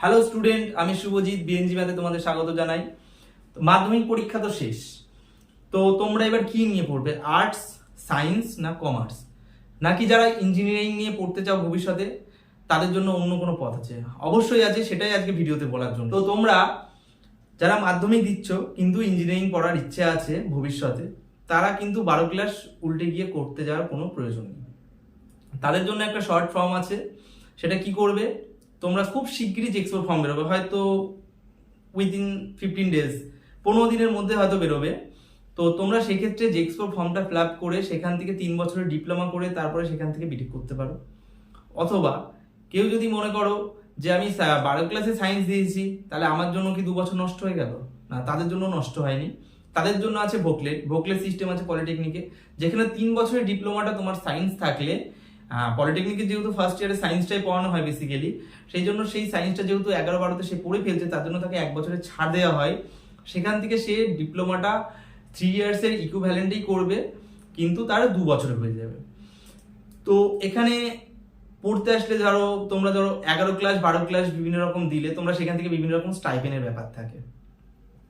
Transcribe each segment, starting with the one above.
Hello student আমি Subhajit BNG ম্যাথে তোমাদের স্বাগত জানাই। মাধ্যমিক পরীক্ষা তো শেষ। তো তোমরা এবার কি নিয়ে পড়বে? আর্টস সায়েন্স না কমার্স নাকি যারা ইঞ্জিনিয়ারিং নিয়ে পড়তে চাও ভবিষ্যতে, তাদের জন্য অন্য কোনো পথ আছে? অবশ্যই আছে, সেটাই আজকে ভিডিওতে বলার জন্য। তো তোমরা যারা মাধ্যমিক দিচ্ছ, কিন্তু ইঞ্জিনিয়ারিং পড়ার ইচ্ছে আছে ভবিষ্যতে, তারা কিন্তু বারো ক্লাস উল্টে গিয়ে করতে যাওয়ার কোনো প্রয়োজন নেই। তাদের জন্য একটা শর্ট ফর্ম আছে। সেটা কি করবে? তোমরা খুব শিগগিরই জেক্সপোর ফর্ম বেরোবে, হয়তো উইদিন ফিফটিন ডেজ পনেরো দিনের মধ্যে হয়তো বেরোবে। তো তোমরা সেক্ষেত্রে জেক্সপোর ফর্মটা ফিল আপ করে সেখান থেকে তিন বছরের ডিপ্লোমা করে তারপরে সেখান থেকে বিটেক করতে পারো। অথবা কেউ যদি মনে করো যে আমি বারো ক্লাসে সায়েন্স দিয়েছি, তাহলে আমার জন্য কি দু বছর নষ্ট হয়ে গেল? না, তাদের জন্য নষ্ট হয়নি। তাদের জন্য আছে ভোকলেট ভোকলেট সিস্টেম আছে পলিটেকনিকে যেখানে তিন বছরের ডিপ্লোমাটা তোমার সায়েন্স থাকলে পলিটেকনিকে যেহেতু ফার্স্ট ইয়ারে সায়েন্সটাই পড়ানো হয় বেসিক্যালি সেই জন্য সেই সায়েন্সটা যেহেতু এগারো বারোতে সে পড়ে ফেলছে, তার জন্য তাকে এক বছরের ছাড় দেওয়া হয়। সেখান থেকে সে ডিপ্লোমাটা থ্রি ইয়ার্সের ইকুভ্যালেন্টেই করবে, কিন্তু তার দু বছরে হয়ে যাবে। তো এখানে পড়তে আসলে ধরো, তোমরা ধরো এগারো ক্লাস বারো ক্লাস বিভিন্ন রকম দিলে, তোমরা সেখান থেকে বিভিন্ন রকম স্টাইপেনের ব্যাপার থাকে।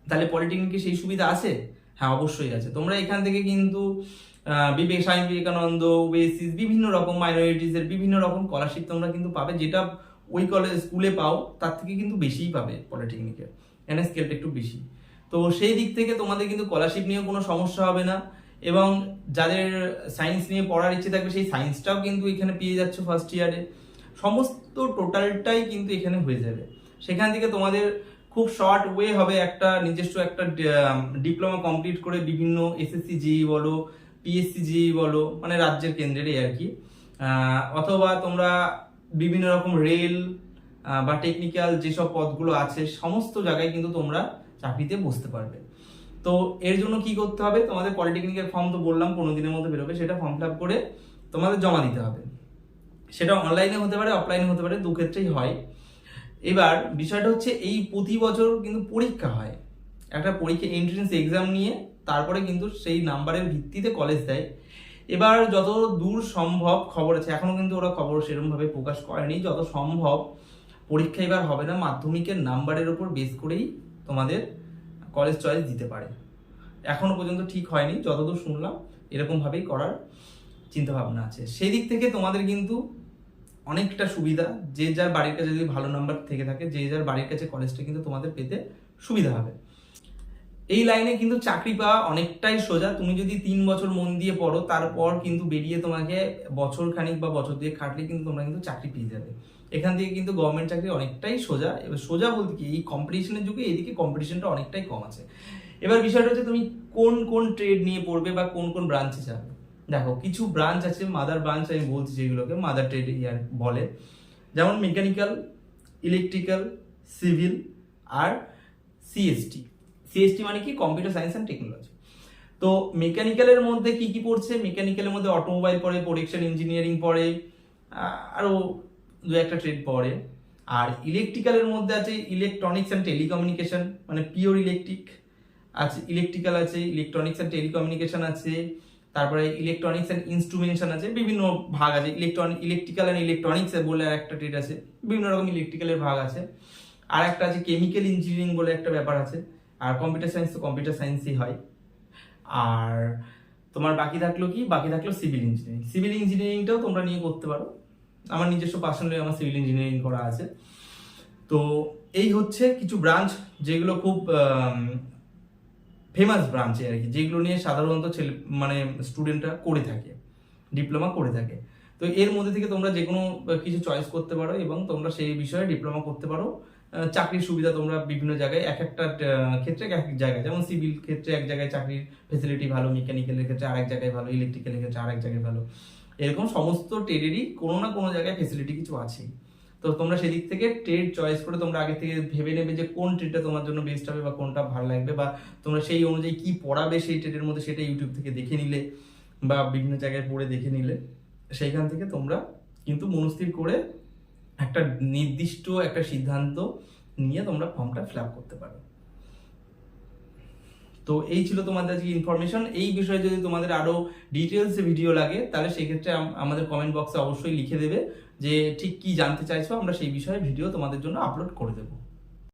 তাহলে পলিটেকনিকে সেই সুবিধা আছে? হ্যাঁ অবশ্যই আছে। তোমরা এখান থেকে কিন্তু বিবেক স্বামী বিবেকানন্দ, ওয়েসিস, বিভিন্ন রকম মাইনরিটিস এর বিভিন্ন রকম স্কলারশিপ তোমরা কিন্তু পাবে। যেটা ওই কলেজ স্কুলে পাও, তার থেকে কিন্তু বেশিই পাবে পলিটেকনিকে এখানে স্কেলটা একটু বেশি। তো সেই দিক থেকে তোমাদের কিন্তু স্কলারশিপ নিয়ে কোনো সমস্যা হবে না। এবং যাদের সায়েন্স নিয়ে পড়ার ইচ্ছে থাকবে, সেই সায়েন্সটাও কিন্তু এখানে পেয়ে যাচ্ছে ফার্স্ট ইয়ারে সমস্ত টোটালটাই কিন্তু এখানে হয়ে যাবে। সেখান থেকে তোমাদের খুব শর্ট ওয়ে হবে একটা, নিজস্ব একটা ডিপ্লোমা কমপ্লিট করে বিভিন্ন এসএসসি জিই বলো পিএসসি জিই বলো মানে রাজ্যের কেন্দ্রেরই আর কি। অথবা তোমরা বিভিন্ন রকম রেল বা টেকনিক্যাল যেসব পদগুলো আছে, সমস্ত জায়গায় কিন্তু তোমরা চাকরিতে বসতে পারবে। তো এর জন্য কি করতে হবে? তোমাদের পলিটেকনিকের ফর্ম তো বললাম, পনেরো দিনের মধ্যে বেরোবে, সেটা ফর্ম ফিল করে তোমাদের জমা দিতে হবে। সেটা অনলাইনে হতে পারে অফলাইনে হতে পারে, দু ক্ষেত্রেই হয়। এবার বিষয়টা হচ্ছে, এই প্রতি বছর কিন্তু পরীক্ষা হয়। একটা পরীক্ষা এন্ট্রেন্স এক্সাম নিয়ে তারপরে কিন্তু সেই নাম্বারের ভিত্তিতে কলেজ দেয়। এবার যত দূর সম্ভব খবর আছে এখনও কিন্তু ওরা খবর সেরকম ভাবে প্রকাশ করেনি। যত সম্ভব পরীক্ষা এবার হবে না, মাধ্যমিকের নাম্বারের উপর বেস করেই তোমাদের কলেজ চয়েস দিতে পারে। এখনও পর্যন্ত ঠিক হয়নি, যতদূর শুনলাম, এরকমভাবেই করার চিন্তাভাবনা আছে। সেই দিক থেকে তোমাদের কিন্তু অনেকটা সুবিধা, যে যার বাড়ির কাছে যদি ভালো নাম্বার থেকে থাকে, যে যার বাড়ির কাছে কলেজটা কিন্তু তোমাদের পেতে সুবিধা হবে। এই লাইনে কিন্তু চাকরি পাওয়া অনেকটাই সোজা। তুমি যদি তিন বছর মন দিয়ে পড়ো, তারপর কিন্তু বেরিয়ে তোমাকে বছর খানিক বা বছর দিয়ে খাটলে কিন্তু তোমরা কিন্তু চাকরি পেয়ে যাবে। এখান থেকে কিন্তু গভর্নমেন্ট চাকরি অনেকটাই সোজা। এবার সোজা বলতে কি, এই কম্পিটিশনের যুগে এদিকে কম্পিটিশনটা অনেকটাই কম আছে। এবার বিষয়টা হচ্ছে তুমি কোন কোন ট্রেড নিয়ে পড়বে বা কোন কোন ব্রাঞ্চে যাবে? দেখো, কিছু ব্রাঞ্চ আছে মাদার ব্রাঞ্চ আমি বলছি যেগুলোকে মাদার ট্রেড ইয়ার বলে। যেমন মেকানিক্যাল ইলেকট্রিক্যাল সিভিল আর সিএসটি সিএসটি মানে কি? কম্পিউটার সায়েন্স অ্যান্ড টেকনোলজি তো মেকানিক্যালের মধ্যে কি কি পড়ছে? মেকানিক্যালের মধ্যে অটোমোবাইল পড়ে প্রোডাকশন ইঞ্জিনিয়ারিং পড়ে আরও দু একটা ট্রেড পড়ে। আর ইলেকট্রিক্যালের মধ্যে আছে ইলেকট্রনিক্স অ্যান্ড টেলিকমিউনিকেশন মানে পিওর ইলেকট্রিক আছে ইলেকট্রিক্যাল আছে ইলেকট্রনিক্স অ্যান্ড টেলিকমিউনিকেশন আছে, তারপরে ইলেকট্রনিক্স অ্যান্ড ইনস্ট্রুমেন্টেশন আছে, বিভিন্ন ভাগ আছে। ইলেকট্রনিক ইলেকট্রিক্যাল অ্যান্ড ইলেকট্রনিক্স বলে একটা ট্রেড আছে, বিভিন্ন রকম ইলেকট্রিক্যালের ভাগ আছে। আর একটা আছে কেমিক্যাল ইঞ্জিনিয়ারিং বলে একটা ব্যাপার আছে। আর কম্পিউটার সায়েন্স তো কম্পিউটার সায়েন্সই হয়। আর তোমার বাকি থাকল কি? বাকি থাকল সিভিল ইঞ্জিনিয়ারিং সিভিল ইঞ্জিনিয়ারিংটাও তোমরা নিয়ে করতে পারো। আমার নিজস্ব পার্সোনালি আমার সিভিল ইঞ্জিনিয়ারিং করা আছে। তো এই হচ্ছে কিছু ব্রাঞ্চ যেগুলো খুব ফেমাস ব্রাঞ্চে আর কি, যেগুলো নিয়ে সাধারণত ছেলে মানে স্টুডেন্টরা করে থাকে ডিপ্লোমা করে থাকে। তো এর মধ্যে থেকে তোমরা যে কোনো কিছু চয়েস করতে পারো এবং তোমরা সেই বিষয়ে ডিপ্লোমা করতে পারো। চাকরির সুবিধা তোমরা বিভিন্ন জায়গায় এক একটা ক্ষেত্রে এক এক জায়গায়। যেমন সিভিল ক্ষেত্রে এক জায়গায় চাকরির ফেসিলিটি ভালো মেকানিক্যালের ক্ষেত্রে আরেক জায়গায় ভালো ইলেকট্রিক্যালের ক্ষেত্রে আরেক জায়গায় ভালো। এরকম সমস্ত ট্রেডেরই কোনো না কোনো জায়গায় ফেসিলিটি কিছু আছেই তো তোমরা সেদিক থেকে ট্রেড চয়েস করে তোমরা আগে থেকে ভেবে নেবে যে কোন ট্রেডটা তোমার জন্য বেস্ট হবে বা কোনটা ভালো লাগবে বা তোমরা সেই অনুযায়ী কি পড়াবে সেই ট্রেডের মধ্যে সেটা ইউটিউব থেকে দেখে নিলে বা বিভিন্ন জায়গায় পড়ে দেখে নিলে। সেইখান থেকে তোমরা কিন্তু মনস্থির করে একটা নির্দিষ্ট একটা সিদ্ধান্ত নিয়ে তোমরা ফর্মটা ফিল করতে পারো। তো এই ছিল তোমাদের আজকে ইনফরমেশন এই বিষয়ে যদি তোমাদের আরও ডিটেলসে ভিডিও লাগে, তাহলে সেক্ষেত্রে আম- আমাদের কমেন্ট বক্সে অবশ্যই লিখে দেবে যে ঠিক কি জানতে চাইছো, আমরা সেই বিষয়ে ভিডিও তোমাদের জন্য আপলোড করে দেবো।